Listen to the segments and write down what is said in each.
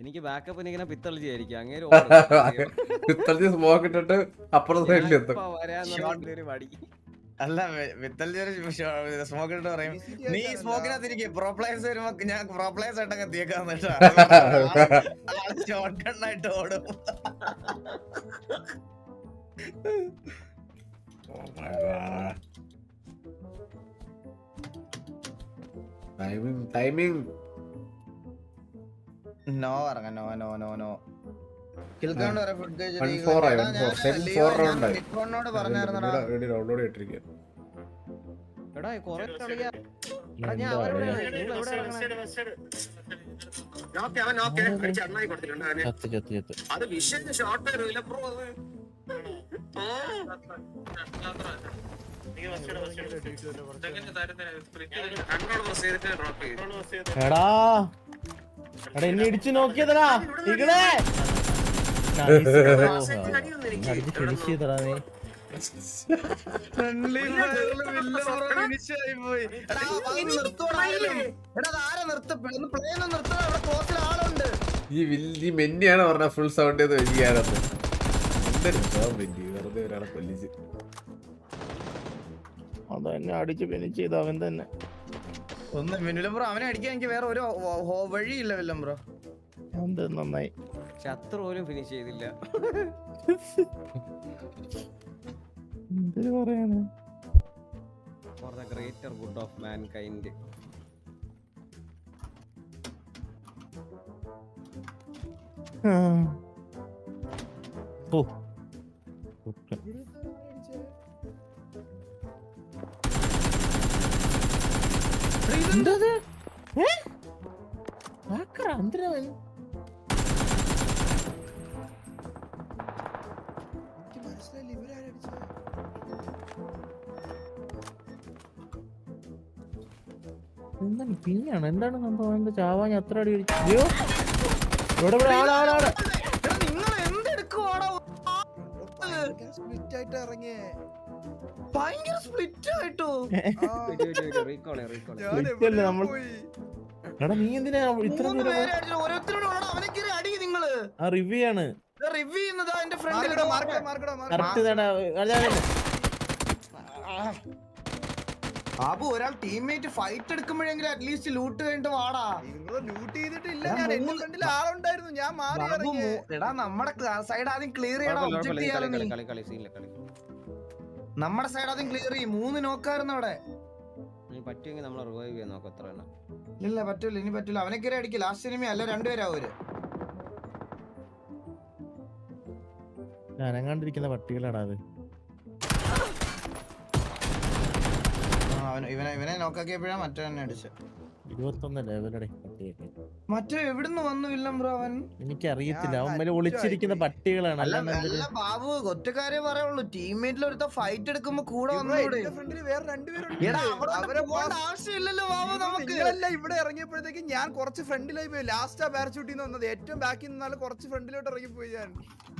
എനിക്ക് ബാക്കപ്പിന് ഇങ്ങനെ പിത്തളിച്ചായിരിക്കും അങ്ങേര് ഇത്രയും സ്മോക്ക് ഇട്ടിട്ട് അപ്പുറത്തെ സൈഡിൽ എത്തും. മടി. അല്ല വിത്തൽ സ്മോക്ക് ഇട്ട് പറയും നീ സ്മോക്കിനകത്തിരിക്കെ പ്രോ പ്ലേയേഴ്സ് വരുമ്പോ ഞാൻ പ്രോ പ്ലേയേഴ്സ് ആയിട്ടൊക്കെ എത്തിയേക്കാന്ന് ഷോർട്ട് കണ്ണായിട്ട് ഓടും. ടൈമിംഗ് ടൈമിംഗ് നോ ഇറങ്ങ no no no no download ചെയ്തിരിക്കുക എടാ കൊറേ കളിയാ. എടാ ഞാൻ അവരോട് നിങ്ങൾ എവിടെ അത് വിഷയം ഷോർട്ട് വരില്ല ബ്രോ അത്. കണ്ണോട് പ്രസ് ചെയ്തിട്ട് ഡ്രോപ്പ് ചെയ്തു എടാ. എടാ എന്നെ ഇടിച്ചു നോക്കിയതടാ. ഇങ്ങളെ അടിച്ച് നീ. ഈ വിൽ- ഈ മെന്നിയാണ് പറഞ്ഞ ഫുൾ സൗണ്ട് ചെയ്ത് വരികയാണെന്ന് എന്തൊരു പാവം മെന്നി വെറുതെ ഒരാളെ കൊല്ലിച്ച് അത് എന്നെ അടിച്ച് പെനിച്ചത് ചെയ്ത. അവൻ തന്നെ. ഒന്ന് മിനുലം ബ്രോ അവനെ അടിക്കാൻ എനിക്ക് വേറെ ഒരു വഴിയില്ല വില്ലം ബ്രോ. എന്ത് നന്നായി. ശത്രു പോലും ഫിനിഷ് ചെയ്തില്ല. എന്തൊരു പറയാന് for the greater good of mankind ആ. ഓ. എന്തത്? എന്താണ് പിന്നെയാണ്? എന്താണ് സംഭവം? എന്താ ചാവാൻ അത്ര അടി അടിച്ചു അയ്യോ! ഇവിടെ ഇവിടെ ആൾ. എടാ നീ എന്തിനാ ഇത്ര ആ റിവ്യൂ ആണ്. റിവ്യൂ ചെയ്യുന്നതാ എന്റെ മാർക്കടാ കറക്റ്റ് ബാബു ഒരാൾ ടീംമേറ്റ് ഫൈറ്റ് എടുക്കുമ്പോഴെങ്കിലും അറ്റ്ലീസ്റ്റ് ലൂട്ട് കഴിഞ്ഞിട്ട് വാടാ. ലൂട്ട് ചെയ്തിട്ടില്ല. ഞാൻ ഫ്രണ്ടിൽ ആളുണ്ടായിരുന്നു. ഞാൻ മാറി എടാ നമ്മുടെ സൈഡ് ആദ്യം ക്ലിയർ ചെയ്യണം ഒബ്ജക്ട് ചെയ്യാലോ നമ്മുടെ സൈഡ് അതും ക്ലിയർ ചെയ്യും. മൂന്ന് നോക്കായിരുന്നു അവിടെ. നീ പറ്റുമെങ്കിൽ നമ്മൾ റിവൈവ് ചെയ്യാൻ നോക്കാം എത്ര എണ്ണം ഇല്ല പറ്റൂല ഇനി പറ്റൂല. അവനെ കയറി അടിക്കില്ല ലാസ്റ്റ് സിനിമ അല്ല രണ്ടുപേരാവും അവർ. അനങ്ങാണ്ടിരിക്കുന്ന പട്ടികളാടാ അത്. ആ, അവൻ ഇവനെ ഇവനെ നോക്കാക്കിയപ്പോഴാ മറ്റേ തന്നെ അടിച്ചു. ഇരുപത്തൊന്ന് ലെവലടെ പട്ടിയൊക്കെ മറ്റേ എവിടുന്ന് വന്നു വില്ലം ബ്രോ അവൻ? എനിക്കറിയത്തില്ല. അവന്മേൽ ഒളിച്ചിരിക്കുന്ന പട്ടികളാണ്. അല്ല ബാബു ഒറ്റക്കാരെ പറയുള്ളൂ. ടീംമേറ്റിൽ ഒരുത്ത ഫൈറ്റ് എടുക്കുമ്പോ കൂടെ വന്നൂടെ. ആവശ്യമില്ലല്ലോ ബാബു നമുക്ക്. ഇവിടെ ഇറങ്ങിയപ്പോഴത്തേക്ക് ഞാൻ കുറച്ച് ഫ്രണ്ടിലായി പോയി. ലാസ്റ്റ് ആ പാരഷൂട്ടിൽ നിന്ന് വന്നത്. ഏറ്റവും ബാക്കിൽ നിന്നാലും കുറച്ച് ഫ്രണ്ടിലോട്ട് ഇറങ്ങി പോയി ഞാൻ.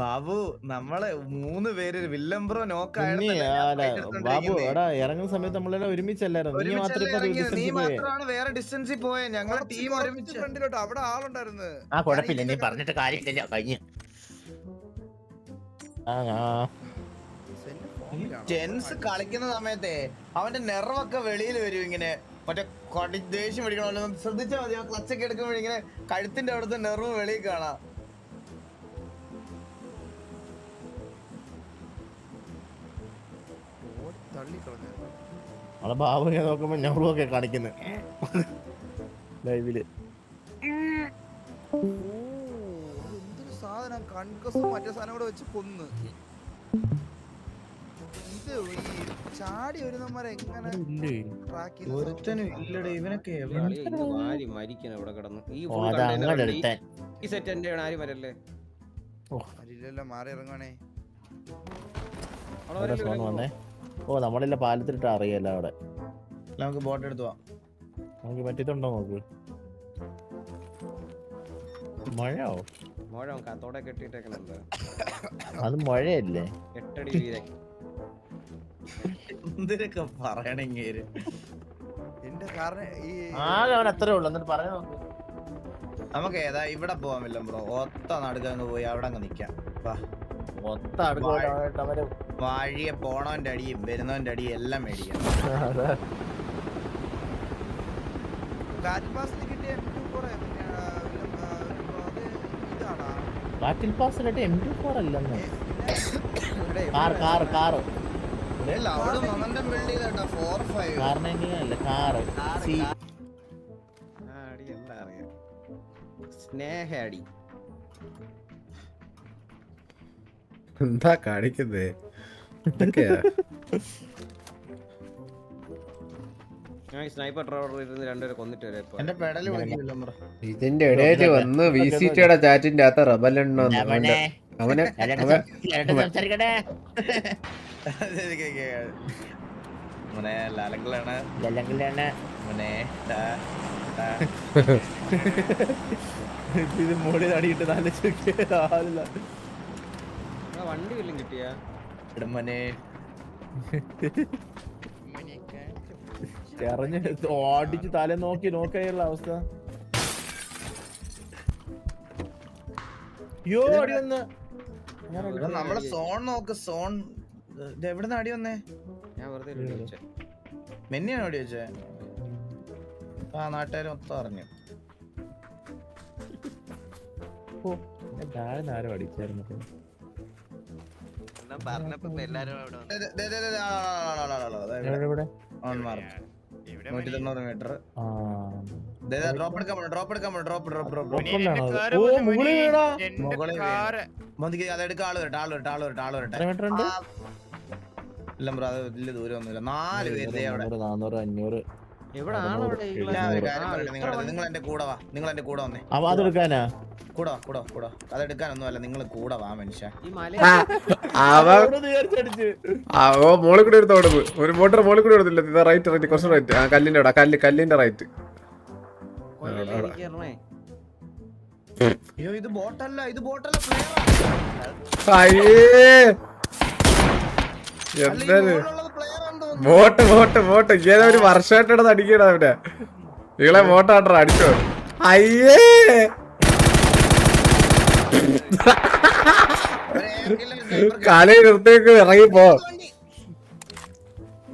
ബാബു നമ്മളെ മൂന്ന് പേര് വില്ലംബ്രോ നോക്കായിരുന്നു ബാബു എടാ ഇറങ്ങുന്ന സമയത്ത് നമ്മളെല്ലാം ഒരുമിച്ചല്ലായിരുന്നു. നീ മാത്രമേ ഇപ്പൊ നീ മാത്രമാണ് വേറെ ഡിസ്റ്റൻസിൽ പോയത് ഞങ്ങളുടെ ടീം ഒരുമിച്ച്. ഫ്രണ്ടിലോട്ട് അവിടെ ആളുണ്ടായിരുന്നു. ആ കുഴപ്പമില്ല നീ പറഞ്ഞിട്ട് കാര്യമില്ല കഴിഞ്ഞു. ജെൻസ് കളിക്കുന്ന സമയത്തെ അവന്റെ നെറവൊക്കെ വെളിയിൽ വരും ഇങ്ങനെ. മറ്റേ കൊടി ദേഷ്യം പിടിക്കണമല്ലോ ശ്രദ്ധിച്ചാൽ മതി ആ ക്ലച്ചൊക്കെ എടുക്കുമ്പോൾ ഇങ്ങനെ കഴുത്തിന്റെ അവിടുത്തെ നെറവ് വെളിയിൽ കാണാം. തള്ളിക്കളഞ്ഞു. നമ്മളെ ബാബുവിനെ നോക്കുമ്പോ ഞങ്ങളൊക്കെ കാണിക്കുന്നത് ലൈവിൽ. ഓ, എന്തൊരു സാധനം? കൺകസും മറ്റേ സാധനം കൂടെ വെച്ച് കൊന്ന്. ഇത് ഈ ചാടി വരുന്നവന്മാരെ എങ്ങനെ ഇല്ലേ? ട്രാക്ക് ഒരുത്തനും ഇല്ലടേ ഇവനൊക്കെ എവിടെ- കളി ഇത് വാരി മരിക്കണം ഇവിടെ കിടന്ന്? ഈ ഓ full അത് container അങ്ങനെ ഉണ്ട്. ഈ- എടുത്താൻ ഈ സെറ്റ് എന്റെ ആണ് ആരും വരല്ലേ അരിയിലെല്ലാം മാറി ഇറങ്ങണേ അവിടെ ഓരോ വരല്ലേ, സോൺ വരല്ലേ? വന്നേ? ഓ നമ്മളെല്ലാം പാലത്തിലിട്ട് അറിയല്ല അവിടെ. നമുക്ക് ബോട്ട് എടുത്തു പോവാം. നമുക്ക് പറ്റിയിട്ടുണ്ടോ നോക്ക്. മഴയോ? മഴ കാത്തോടെ കെട്ടിട്ടേക്കണുണ്ട് അത് മഴയല്ലേ? എട്ടടി എന്തിനൊക്കെ പറയണെങ്കേര് എന്റെ കാരണം ഈ ആകെ അവൻ അത്രേ ഉള്ളു. എന്നിട്ട് പറയാൻ നോക്ക്. നമുക്ക് ഏതാ? ഇവിടെ പോവാമില്ല ബ്രോ. ഒത്ത നടുക്ക് അങ്ങ് പോയി അവിടെ അങ്ങ് നിക്കാം. വാ. മൊത്ത അടുക്കള അവർ വാഴിയെ പോണവന്റെ അടിയും വരുന്നവന്റെ അടിയും എല്ലാം മേടിക്കണം. ബാറ്റിൽ പാസ് കിട്ടിയ M24 പിന്നെ, ആ, പിന്നെ, ആ, അത് ഇതാണാ? ബാറ്റിൽ പാസിലിട്ട് എം ടു ഫോർ അല്ലെന്ന്? കാർ കാർ കാർ സ്നേഹാടി അവിടെ മൊമെന്റം ഞാൻ സ്നൈപ്പർ ഡ്രൈവർ ഇരുന്ന് രണ്ടുപേരെ കൊന്നിട്ട് വരെ ഇപ്പൊ. എന്റെ പെടൽ വിളിക്കില്ല ഇതിന്റെ ഇടയിൽ വന്ന് വി സി ടിയുടെ ചാറ്റിന്റെ അകത്ത് റബൽ അവന്റെ അവന്. അവൻ സംസാരിക്കട്ടെ. മോനെ ലാലങ്കളാണ്. അല്ലെങ്കിലാണ് മോനെ. ഇത് മോളിൽ അടിയിട്ട് നല്ല ആ വണ്ടി വല്ലതും കിട്ടിയാ? മോനെ. ചെറഞ്ഞ് ഓടിച്ച് തല നോക്കി നോക്കാനുള്ള അവസ്ഥ യോ അടി വന്ന് നമ്മളെ സോൺ നോക്ക് സോൺ ഇത് എവിടുന്ന് അടി വന്നേ ഞാൻ വെറുതെ. മെന്നിയാണ് അടി വെച്ചേ ആ നാട്ടുകാർ മൊത്തം അറിഞ്ഞു താഴെ ആരോ അടിച്ചായിരുന്നു ദേ, ദേ, നൂറ്റി തൊണ്ണൂറ് മീറ്റർ ഡ്രോപ്പ് എടുക്കാൻ പോണു ഡ്രോപ്പ് എടുക്കാൻ പോണു ഡ്രോപ്പ് ഡ്രോപ്പ് ഡ്രോപ്പ് ഓ മുകളിൽ മോദിക്ക് അത് എടുക്കാൻ ആൾ വരട്ടെ ആൾ വരട്ടെ ആൾ വരട്ടെ ആൾ വരട്ടെ. ഇല്ല ബ്രോ അത് വലിയ ദൂരമൊന്നുമില്ല. നാല് പേര് ദേ അവിടെ. നാന്നൂറ് അഞ്ഞൂറ്. നിങ്ങൾ എന്റെ കൂടെ വാ നിങ്ങൾ എന്റെ കൂടെ വന്നേ. അതെടുക്കാനാ കൂടെ വാ. കൂടെ വാ, കൂടെ നിങ്ങൾ കൂടെ വാ. മനുഷ്യ. ഓ മോളിൽ കൂടി എടുത്ത് ഓടുന്നു ഒരു മോട്ടർ മോളിൽ കൂടി എടുത്തില്ല. ഇത് റൈറ്റ് റൈറ്റ് കുറച്ച് റൈറ്റ് ആ കല്ലിന്റെ അവിടെ കല്ല് കല്ലിന്റെ റൈറ്റ് അയ്യോ ഇത് ബോട്ടല്ല ഇത് ബോട്ടല്ല അയ്യേ! തോന്നുന്നു വോട്ട് വോട്ട് വോട്ട്. ഇങ്ങനെ ഒരു വർഷമായിട്ടാണ് അടിക്കണം അവിടെ നിങ്ങളെ വോട്ടാട്ടോ അടിച്ചോ. അയ്യേ. കളി നിർത്തിയൊക്കെ ഇറങ്ങി പോ. വണ്ടി.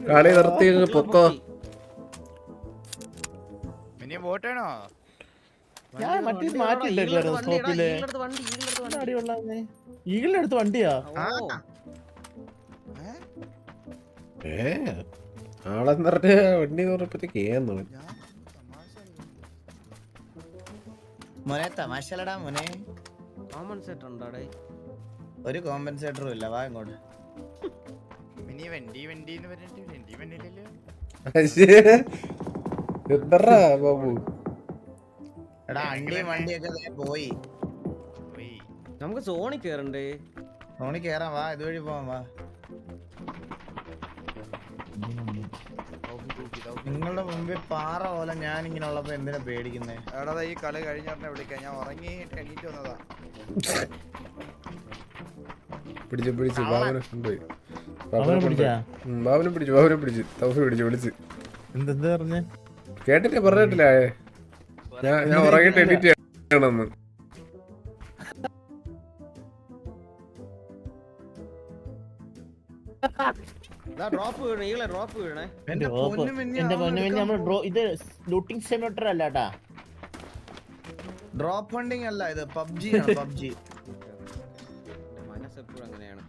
കളി നിർത്തി പൊക്കോ. വോട്ടാണോ ഞാൻ മറ്റേ ഈഗിളിന്റെ അടുത്ത് വണ്ടിയാ? ഏ? ആളെന്ന് പറഞ്ഞ വണ്ടി പറഞ്ഞപ്പോഴത്തേക്ക് ഏന്നു മോനെ തമാശലടാ മോനെ കോമൺ സെറ്റ് ഉണ്ടോടെ ഒരു കോമ്പൻസേറ്ററും ഇല്ല വാ ഇങ്ങോട്ട്. മിനി വണ്ടി വണ്ടി എന്ന് പറഞ്ഞിട്ട് വണ്ടി വണ്ടിയില്ലല്ലോ എന്തറാ ബാബു? എടാ വണ്ടിയൊക്കെ പോയി. പോയി. നമുക്ക് സോണി കേറണ്ടേ? സോണി കേറാം വാ ഇതുവഴി പോവാം വാ. നിങ്ങളുടെ മുമ്പിൽ പാറ പോലെ ഞാൻ ഇങ്ങനെ ഉള്ളപ്പോ എന്തിനാ പേടിക്കുന്നേ? എടാ ഈ കളി കഴിഞ്ഞ വിളിക്കാം. ഞാൻ ഉറങ്ങി എണീറ്റ് വന്നതാ. പിടിച്ചു പിടിച്ചു. ബാബുനെ കൊണ്ടുപോയി പിടിച്ചാ? ബാബുനെ പിടിച്ചു ബാബുനെ പിടിച്ച്. തൗഫി പിടിച്ചു വിളിച്ച്. എന്തെന്താ പറഞ്ഞേ? കേട്ടില്ല? പറഞ്ഞിട്ടില്ല? ഞാൻ ഞാൻ ഉറങ്ങിട്ട് എഡിറ്റ് ചെയ്യണമെന്ന് Ha ha! എന്റെ. പൊന്നു മിന്നി എടുക്കാൻ ഡ്രോ ഇത് ലൂട്ടിംഗ് സിമുലേറ്റർ അല്ലാട്ടാ ഡ്രോപ്പ് ഫണ്ടിങ് അല്ല ഇത് പബ്ജി ആണ് പബ്ജി മനസ്സെപ്പോഴും അങ്ങനെയാണ്.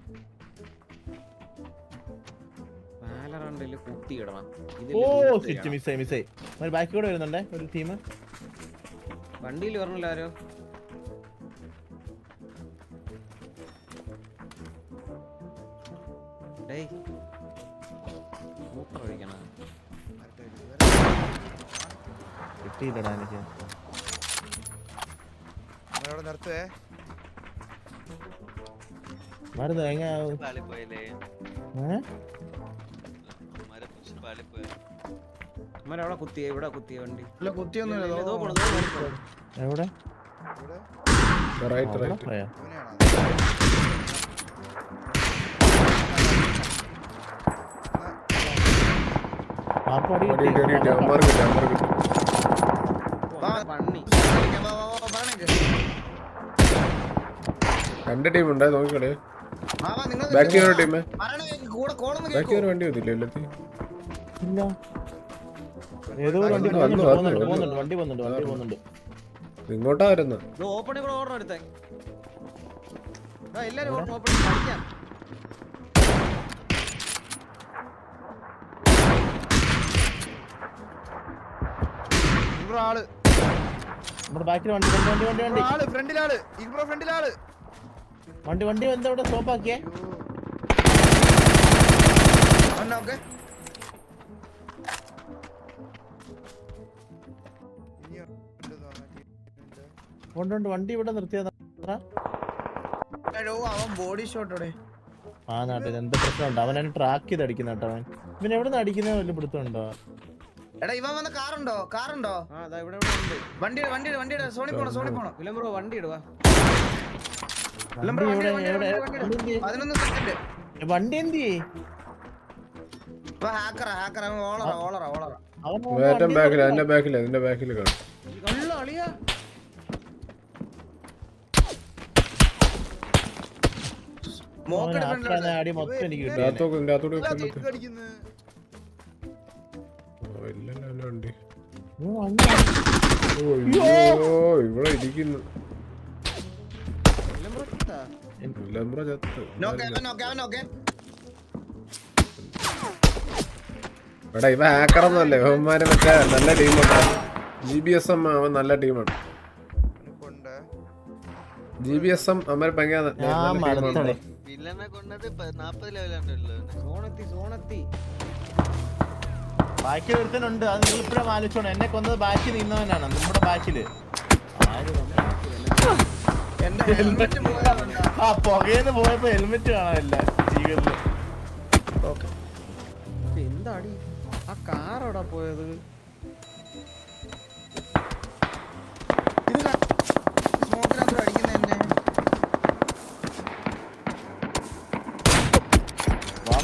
വാലറണ്ടിൽ കുത്തിയിടണം. ഓ ഇതിൽ സ്വിച്ച് മിസ്സായി മിസ്സായി ഒരു ബാക്കി കൂടെ വരുന്നുണ്ടേ ഒരു ടീം വണ്ടിയിൽ പറഞ്ഞില്ല ആരോ? ഡേയ്. ഒഴിക്കണ. കിട്ടിയില്ലടാ എനിക്ക്. നമ്മളിവിടെ നിർത്തുവേ മരുന്ന്? അമ്മ അവിടെ കുത്തിയ ഇവിടെ കുത്തിയ വണ്ടി. എവിടെ? റൈറ്റ് റൈറ്റ് പോയാ ഇവനെയാണോ പാപ്പ അടി അടി കിട്ടി. അടി അടി അടി അമ്മമാർക്ക് കിട്ടി അമ്മമാർക്ക് കിട്ടി ഓ, അവിടെ പന്നി വിളിക്കാം വാ, വാ, വാ, പറഞ്ഞേക്ക്. രണ്ട് ടീം ഉണ്ട് നോക്കിക്കടേ. വാ, വാ, നിങ്ങൾ ബാക്കി. ഒരു ടീം ബാക്കി ഒരു വണ്ടി വന്നില്ല എല്ലാത്തി ഇല്ല. ഏതോ ഒരു വണ്ടി പോകുന്നുണ്ട്. വണ്ടി പോകുന്നുണ്ട് വണ്ടി പോകുന്നുണ്ട് ഇങ്ങോട്ടാ വരുന്നത് ഇത് ഓപ്പണിൽ കൂടെ ഓടണം എടുത്തേ. എല്ലാരും ഓപ്പണിൽ ഇവിടെ ആൾ നമ്മുടെ ബാക്കിൽ വണ്ടി വണ്ടി വണ്ടി വണ്ടി ആൾ ഫ്രണ്ടിലാൾ. ഇബ്രോ ഫ്രണ്ടിലാൾ. വണ്ടി വണ്ടി എന്താ ഇവിടെ സ്റ്റോപ്പ് ആക്കിയേ. ഉണ്ട് ഉണ്ട്. വണ്ടി ഇവിടെ നിർത്തിയതാ. അവൻ ബോഡി ഷോട്ടോടെ ആ നാട്ടിൽ എന്ത് പ്രശ്നമുണ്ട്? അവൻ എന്നെ ട്രാക്ക് ചെയ്ത് അടിക്കുന്ന കേട്ടോ അവൻ. ഇവൻ എവിടെ നിന്ന് അടിക്കുന്ന? വലിയ പിടുത്തമുണ്ടോ? എടാ ഇവൻ വന്ന കാറുണ്ടോ? കാറുണ്ടോ? വണ്ടി വണ്ടി ഇവിടെ ഇവിടെ ഉണ്ട്. വണ്ടിയുടെ വണ്ടിയുടെ വണ്ടിയുടെ സോണി പോണം സോണി പോണം. വിലംബ്രോ വണ്ടി ഇടുവാ. വണ്ടി വണ്ടി, വണ്ടി, വണ്ടി, വണ്ടി പതിനൊന്ന് സെക്കൻഡ്? വണ്ടി എന്ത്? ഇപ്പൊ ഹാക്കറാ ഹാക്കറാ. ഓളറാ ഓളറാ ഓളറാ. ഏറ്റവും വണ്ടി ബാക്കിൽ നിർത്തി. ബാക്കിൽ അതിന്റെ ബാക്കിൽ കാണും. അടി മൊത്തം എനിക്ക് കിട്ടി ഇതിന്റെ അകത്തോട്ട് ഇവിടെ ചത്താ? ലംബ്ര ചത്ത് എടാ ഇവ ഹാക്കറൊന്നുമല്ലേ ഇവന്മാരെ മറ്റേ നല്ല ടീമാണ് ജി ബി എസ് എം അവൻ നല്ല ടീമാണ്. ജി ബി എസ് എം അവന്മാർ ഭയങ്കര നല്ല ടീമാണ് ബാക്കി ഒരുത്തനുണ്ട് അത് നിങ്ങൾ ഇപ്പഴും ആലോചിച്ചോണം എന്നെ കൊന്നത് ബാക്കി നിന്നവനാണ് നമ്മുടെ ബാക്കിൽ ആ പുകയെന്ന് പോയപ്പോ ഹെൽമെറ്റ് കാണാനില്ല ജീവിതത്തിൽ എന്താടി ആ കാറോടാ എവിടെ പോയത്?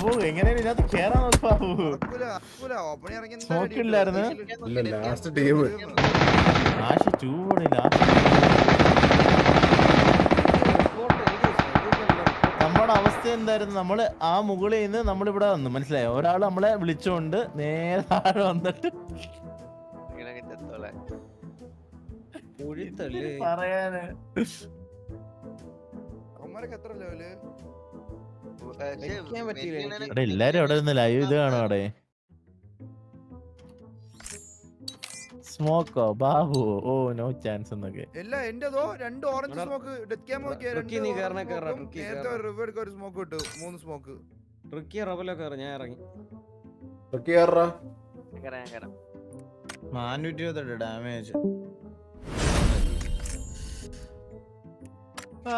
ബാബു എങ്ങനെയാണ് ഇതിനകത്ത് കേറാൻ ബാബു? ലാസ്റ്റ് ടീം ആശ. നമ്മുടെ അവസ്ഥ എന്തായിരുന്നു? നമ്മൾ ആ മുകളിൽ നിന്ന് നമ്മളിവിടെ വന്നു. മനസ്സിലായോ? ഒരാൾ നമ്മളെ വിളിച്ചോണ്ട് നേരെ താഴെ വന്നിട്ട് പറയാന്? അവന്മാരൊക്കെ എത്ര ലെവൽ എനിക്ക്. എല്ലാരും അവിടെ നിന്ന് ലൈവ് ഇത് കാണും അവിടെ സ്മോക്കോ ബാബു ഓ നോ ചാൻസ് എന്നൊക്കെ. എല്ലാ എന്റേതോ രണ്ട് orange smoke death camo Ricky നീ കേറണേ കേറാ, റിക്കി നേരത്തെ കേറാ. ഒരു റിവ് എടുക്ക ഒരു സ്മോക്ക് കിട്ടു മൂന്ന് സ്മോക്ക് ട്രിക്കിയ റബലോ കയറി ഞാൻ ഇറങ്ങി. കേറാ കയറാം കയറാം നാനൂറ്റി ഇരുപത്തെട്ട് ഡാമേജ് ആ